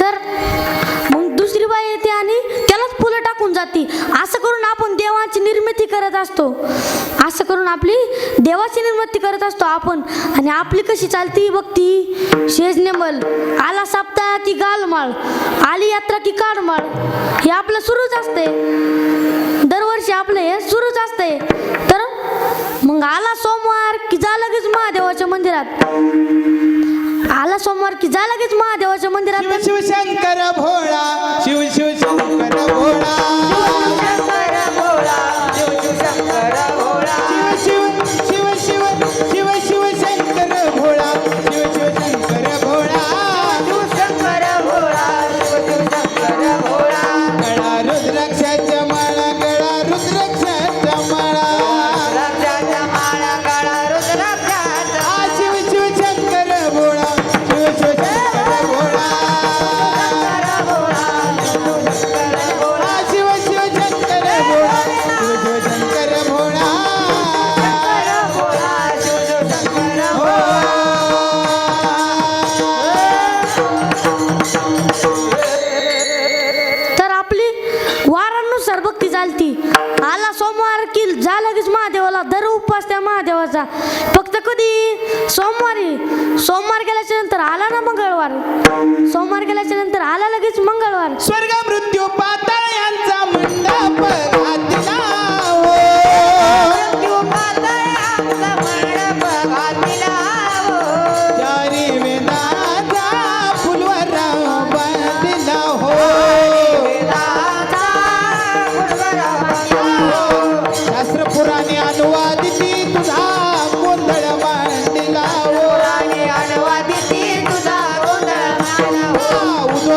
तर मग दुसरी बाई येते आणि त्यालाच फुलं टाकून जाते. असं करून आपण देवाची निर्मिती करत असतो. असं करून आपली देवाची निर्मिती करत असतो आपण. आणि आपली कशी चालती बघती शेज नेमल आला साप्ताह की गालमाळ आली यात्रा की काडमाळ. हे आपलं सुरूच असते दरवर्षी आपलं हे सुरूच असते तर मग आला सोमवार की जा लगेच महादेवाच्या मंदिरात. आला सोमवार की जा लगेच महादेवाच्या मंदिरात. शिव शंकर भोळा शिव शिव शंकर भोळा. महादेवाचा फक्त कधी? सोमवारी. सोमवार गेल्याच्यानंतर आला ना मंगळवार. सोमवार गेल्याच्यानंतर आला लगेच मंगळवार. स्वर्ग मृत्यू पाताळ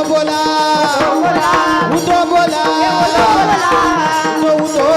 बोला. उदो बोला. उदो बोला.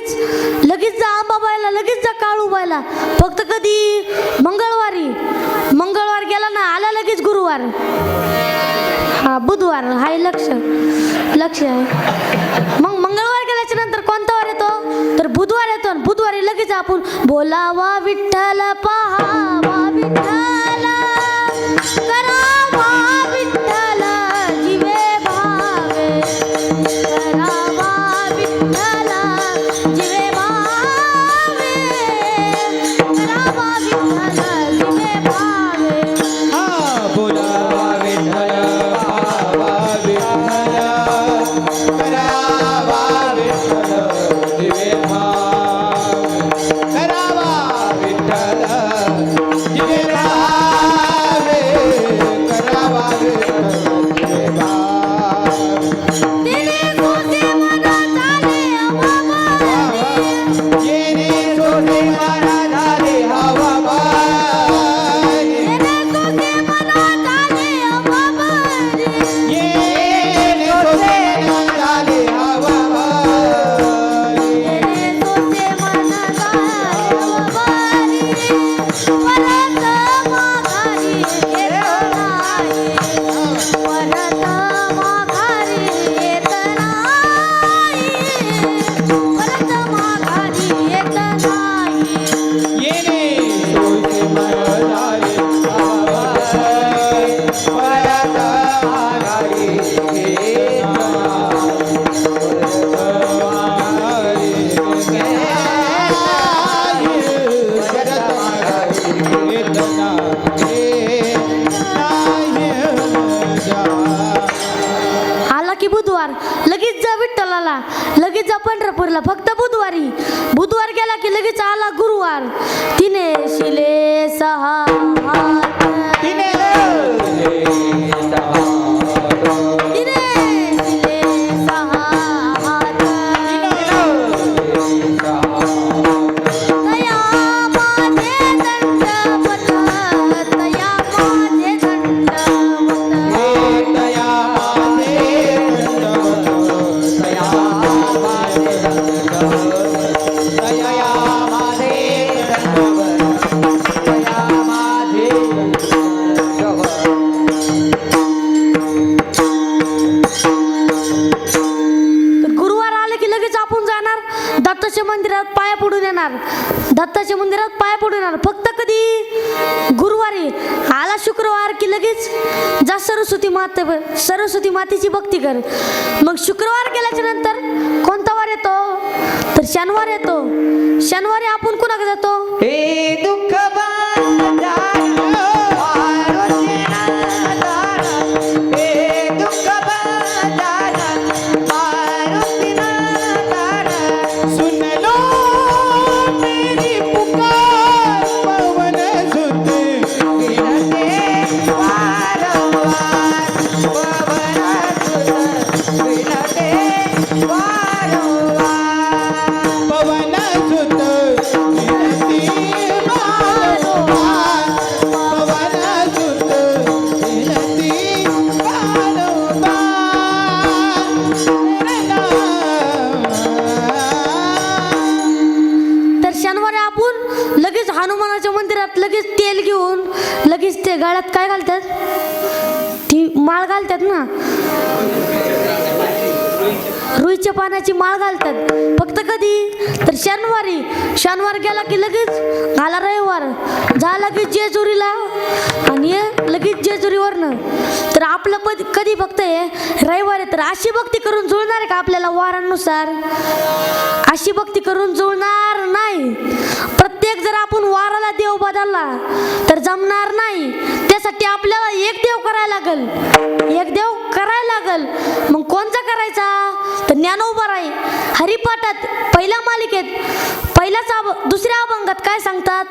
लगेच लगेच जा आंबाबाईला लगेच जा काळूबाईला फक्त कधी मंगळवारी मंगळवार गेला ना आला लगेच गुरुवार. हा बुधवार हाय लक्ष लक्ष. आहे मग मंगळवार गेल्याच्यानंतर कोणता वार येतो? तर बुधवार येतो बुधवारी लगेच आपण बोलावा विठ्ठल पहा. गेला. लगेच जा पंढरपूरला फक्त बुधवारी. बुधवार गेला की लगेच आला गुरुवार. तिने शिले सहा मंदिरात पाय पडून फक्त कधी गुरुवारी आला शुक्रवार की लगेच जा सरस्वती माते सरस्वती मातेची भक्ती कर. मग शुक्रवार गेल्याच्यानंतर कोणता वार येतो? तर शनिवार येतो. शनिवारी आपण कुणाकडे जातो? मंदिरात लगेच तेल घेऊन लगेच ते गाळ्यात काय घालतात? ती माळ घालतात ना? रुईच्या पाण्याची माळ घालतात. फक्त कधी? तर शनिवारी. शनिवार गेला की लगेच आला रविवार. जा लगेच जेजुरीला. आणि कधी कधी फक्त हे रविवार आहे तर अशी भक्ती करून जुळणार आहे का आपल्याला वारांनुसार? अशी भक्ती करून जुळणार नाही. प्रत्येक जर आपण वाराला देव बदलला तर जमणार नाही. त्यासाठी आपल्याला एक देव करायला लागल. एक देव करायला लागल. मग कोणचा करायचा? तर ज्ञानोबा आहे हरिपाठात पहिल्या मालिकेत पहिल्याच अभ दुसऱ्या अभंगात काय सांगतात?